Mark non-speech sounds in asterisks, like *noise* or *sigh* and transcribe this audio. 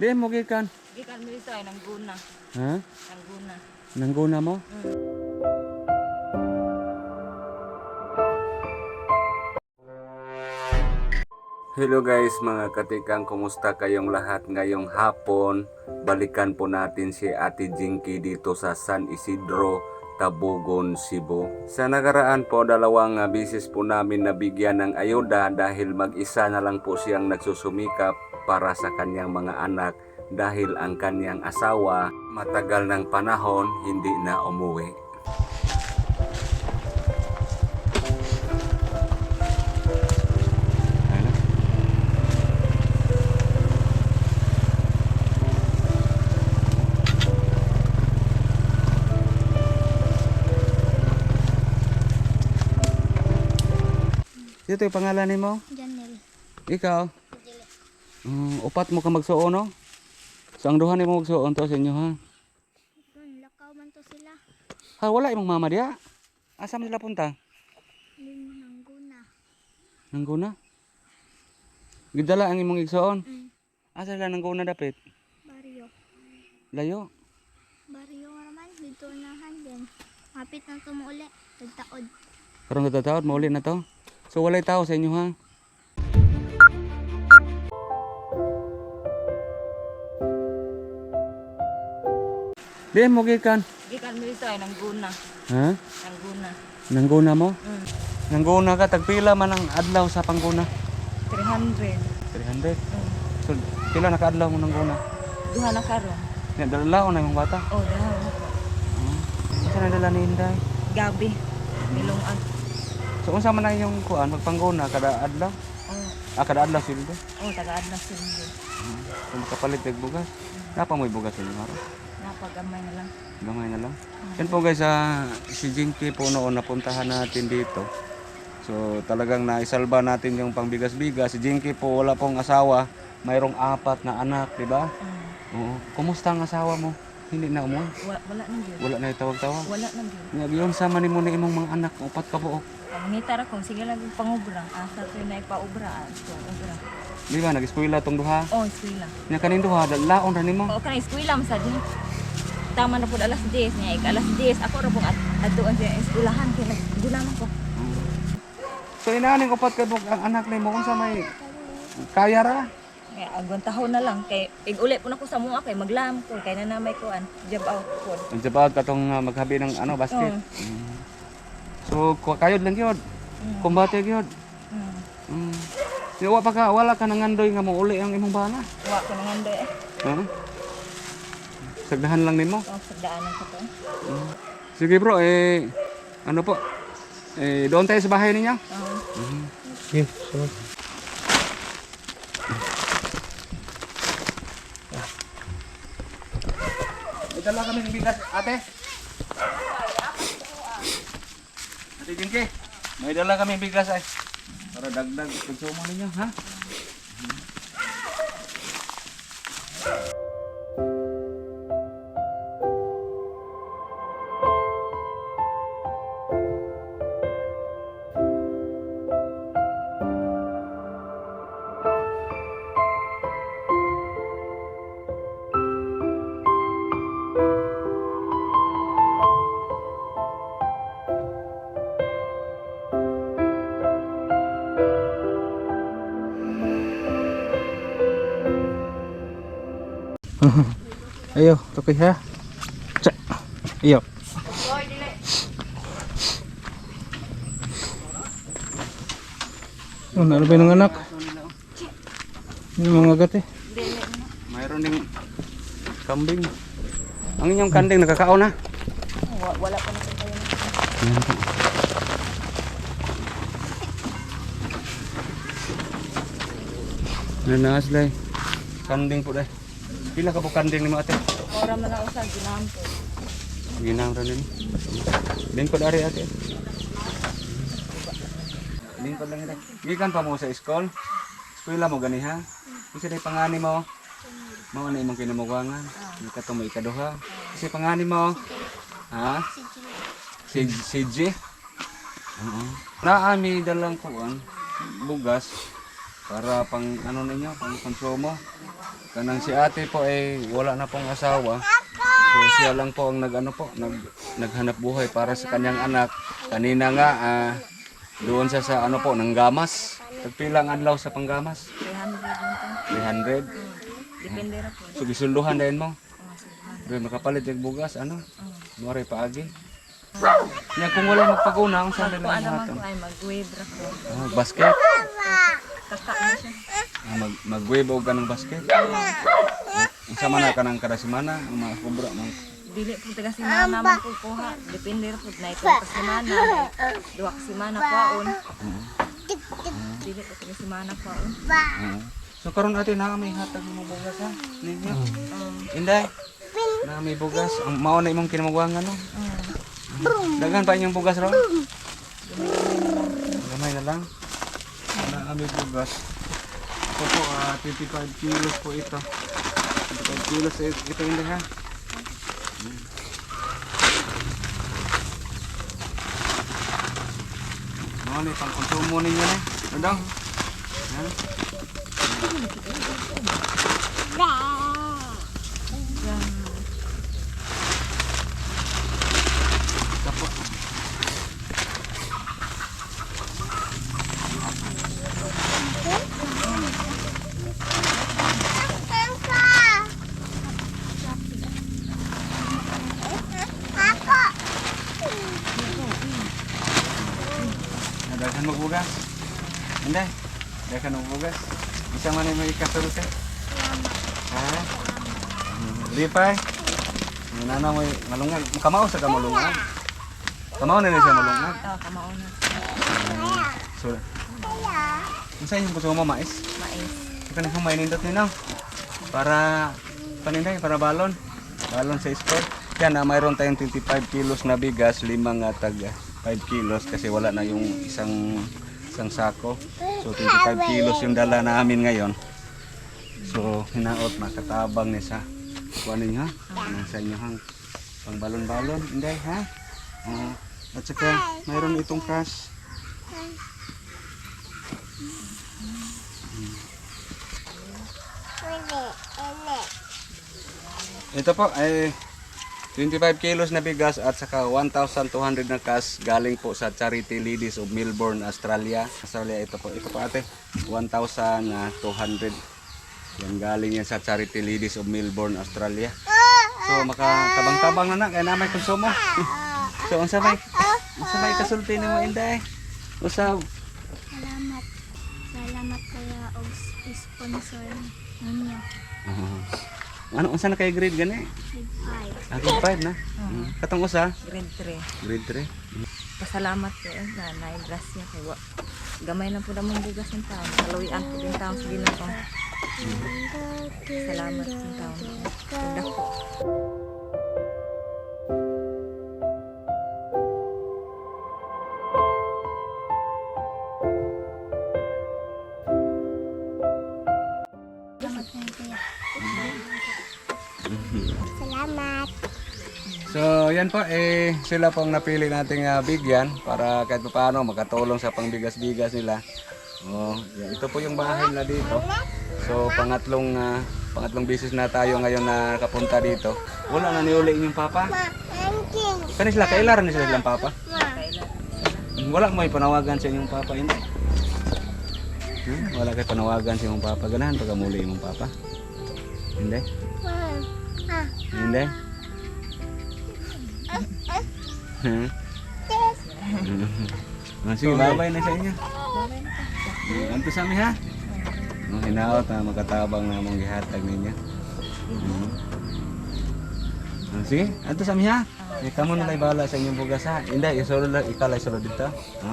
Di mo gikan. Gikan mo isa ay nangguna. Ha? Nangguna. Nangguna mo? Hello guys mga katikang, kumusta kayong lahat ngayong hapon? Balikan po natin si Ate Jinky dito sa San Isidro, Tabugon, Cebu. Sa nakaraan po, dalawang ah, bisis po namin nabigyan ng ayuda dahil mag-isa na lang po siyang nagsusumikap para sa kanyang mga anak dahil ang kanyang asawa matagal ng panahon hindi na umuwi. Ito yung pangalan ni mo? Janel. Ikaw? Mm, upat mo ka magsuon, no? So, ang duha ni mo magsuon to sa inyo, ha? Doon, lakaw man to sila. Ha, wala imong mama diya. Asa man sila punta? Nangguna. Nangguna? Gidala ang imong igsuon. Mm. Asa sila nangguna dapit? Baryo. Layo. Baryo naman. Dito unahan din. Mapit na tumuuli. Tagtaod. Karong katataod, mauli na to. So, walay tao sa inyo, ha? Di mo gikan. Gikan mo isa ay nangguna. Ha? Nangguna. Nangguna mo? Mm. Nangguna ka, tagpila man ang adlaw sa pangguna. 300. 300. Mm. So, pila naka-adlaw mo nangguna? Duha na karon. Nga, dalaw na yung bata. Oh, duha na ko. Asa na dala ni Inday? Gabi. Milungag. So, unsa man na yung kuan, magpangguna, kada adlaw? Oh, Ah, kada adlaw sildo. oh tagaan na sindi. Kung makapalit ng bugas. Napa mo bugas sa inyo, Maro? Napagamay na lang. Gamay na lang. Yan po guys, ah, si Jinky po noon napuntahan natin dito. So talagang naisalba natin yung pangbigas-bigas. Si Jinky po wala pong asawa. Mayroong apat na anak, di ba? Mm. Oo. Kumusta ang asawa mo? Hindi na umuwi. Wala, wala na gyud. Wala na itawag-tawag. Wala na gyud. Nga yun sama ni mo ni imong mga anak, upat ka buok. Pangita ra ko sige lang yung pangubrang asa to na ipaubraan. So, ubra. Di ba, nag-eskwela tong duha. Oh, eskwela. Nga kanin duha, laon ra nimo. Oo, kanang eskwela man sa din. Tama na po alas 10 niya, ik alas 10 ako ra pong at atuan sa eskwelahan kay naggulaman ko. So inaning upat ka buok ang anak nimo unsa may kaya ra. Kaya agwan tahon na lang kay ig-uli po na ko sa mga kay maglam ko kay nanamay ko an job out po. Ang jabad katong uh, maghabi ng ano basket. Oo. Mm. So kayod lang gyud. Mm. Kumbate gyud. Mm. Mm. Wa pa ka wala ka nangandoy nga mo uli ang imong bana. Wa ko nang andoy eh. Ha? Sagdahan lang nimo. Oh, sa daanan ko to. Mm. Sige bro, eh ano po? Eh doon tayo sa bahay ninyo. Oo. Sige, sunod. May dala kami ng bigas, ate. Ate Jinky, may dala kami ng bigas ay. Para dagdag konsumo ninyo, ha? *laughs* Ayo, tukoy ha. Sa. Iyo. Oh, naano ba yung anak? Yung mga gati. Mayroon ding kambing. Ang inyong kanding nakakaon na. Wa- Wala pa na kayo. Ayan po. Nanas day. Kanding po day. Pila ka po kanding ni mo ate? Ora man ako sa ginampo. Ginang ra din. Lingkod ari ate. Lingkod lang ito. Gikan pa mo sa school. Eskwela mo gani ha. Kasi day pangani mo. Mao na imong kinamugangan. Hindi ka to may ikaduha. Kasi pangani mo. Ha? Si G. Oo. Naami dalang kuan bugas. Para pang ano ninyo, pang konsumo. Kanang si ate po ay wala na pong asawa. So siya lang po ang nag ano po, nag naghanap buhay para sa kanyang anak. Kanina nga ah, doon sa sa ano po ng gamas. Tagpilang adlaw sa panggamas. 300 lang to. 300. Depende ra po. So gisulduhan din mo. Pero makapalit yung bugas ano? Mori paagi. Nya kung wala magpaguna, ang saan nila man hatang? ko ay mag-wave ko. Ah, basket. Kaka na siya. Ah, mag magwebo ka ng basket. Ang sama na ka ng kada semana, ang mga kubra mo. Dili po taga simana man po kuha. Depende po na ito ka simana. Duwa ka simana kwaon. Dili po taga simana kwaon. Oo. So karon ate na may hatag mo bugas ha. Ninyo. Um, Inday. Na may bugas. Ang mao na imong kinamagwangan no. um, Dagan pa inyong bugas ro. Gamay na lang. May bugas. Ito po, ah, 25 kilos po ito. 25 kilos eh, ito hindi ha. Ano ni pang konsumo ninyo na. Ano daw? Ha? Ito po. Nadagan magbugas. Hindi. Magbugas. Isa man ay may kasulti. Ha? Hmm, Lipay. Nana mo malungag. Kamao sa kamalungag. Kamao na rin siya malungag. ah, kamao na. So, unsa yung gusto mo mais? Mais. Ito na humay nindot nino. Para paninday para balon. Balon sa sport. Yan na mayroon tayong 25 kilos na bigas, limang nga tag 5 kilos kasi wala na yung isang isang sako. So 25 kilos yung dala namin ngayon. So hinaot makatabang ni sa kuha ninyo ha. Sa inyo hang pang balon-balon. Hindi ha. Ah, at saka mayroon itong cash. Ito po ay 25 kilos na bigas at saka 1,200 na cash galing po sa Charity Ladies of Melbourne, Australia. Australia ito po. Ito po ate. 1,200. Yan galing yan sa Charity Ladies of Melbourne, Australia. So makatabang-tabang na na kaya na may konsumo. *laughs* so unsa may unsa may kasulti nimo inday? Usab. Salamat. Salamat kaya og sponsor ninyo. Uh, ano unsa na kay grade gani? Grade Ah, grade 5 na. Mm. Katong usa, Grade 3. grade 3. Pasalamat ko eh, na naigrasya kay wa. Gamay lang po na mong bugas ng taon. Kaluwian po din taon sa. 5. Salamat ng taon. Tunda ko. Salamat. So, yan po, eh, sila pong napili nating ah, bigyan para kahit pa paano makatulong sa pangbigas-bigas nila. Oh, yan. ito po yung bahay nila dito. So, pangatlong ah, pangatlong bisis na tayo ngayon na kapunta dito. Wala na niuli yung papa. Kani sila, kailaran ni sila silang papa. Wala mo panawagan sa inyong papa, hindi. Hmm? Wala kay panawagan sa inyong papa. Ganahan pag muli imong papa. Hindi? Hindi? Hmm? Ah, sige, babay na sa inyo. Anto sa amin ha? Mga hinaot na magkatabang na mong gihatag ninyo. Mm. Ah, sige, anto sa amin ha? Ikaw mo bala sa inyong bugas ha. Hindi, isulod lang, ikaw lang isulod dito. Ha?